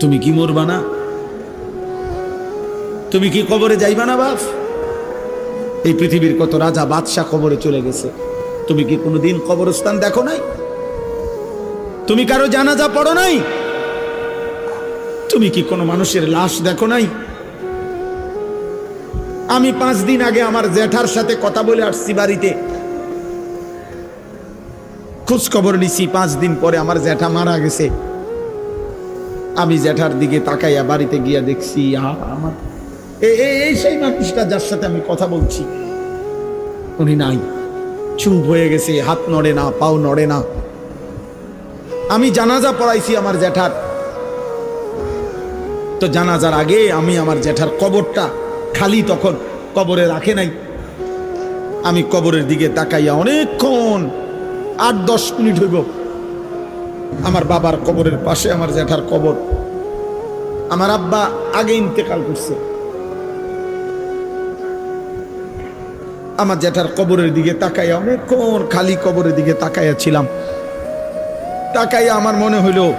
তুমি কি মরবা না? তুমি কি কবরে যাইবা না, বাপ? এই পৃথিবীর কত রাজা বাদশাহ কবরে চলে গেছে। তুমি কি কোনোদিন কবরস্থান দেখো নাই? তুমি কারও জানাজা পড়ো নাই? তুমি কি কোনো মানুষের লাশ দেখো নাই? আমি পাঁচ দিন আগে আমার জ্যাঠার সাথে কথা বলে আসছি বাড়িতে। খোঁজ খবর নিছি, পাঁচ দিন পরে আমার জ্যাঠা মারা গেছে। আমি জ্যাঠার দিকে তাকাইয়া বাড়িতে গিয়া দেখছি আমার এই সেই মানুষটা যার সাথে আমি কথা বলছি। উনি নাই। চুপ হয়ে গেছে, হাত নড়ে না, পাও নড়ে না। আমি জানাজা পড়াইছি আমার জ্যাঠার। তো জানাজার আগে আমি আমার জ্যাঠার কবরটা খালি তখন কবরে রাখে নাই। আমি কবরের দিকে তাকাইয়া অনেকক্ষণ আট দশ মিনিট হইব আমার বাবার কবরের পাশে, আমার জ্যাঠার কবর। আমার আব্বা আগে ইন্তেকাল করছে। আমার জ্যাঠার কবরের দিকে তাকাইয়া অনেকক্ষণ খালি কবরের দিকে তাকাইয়া ছিলাম। তাকাইয়া আমার মনে হইল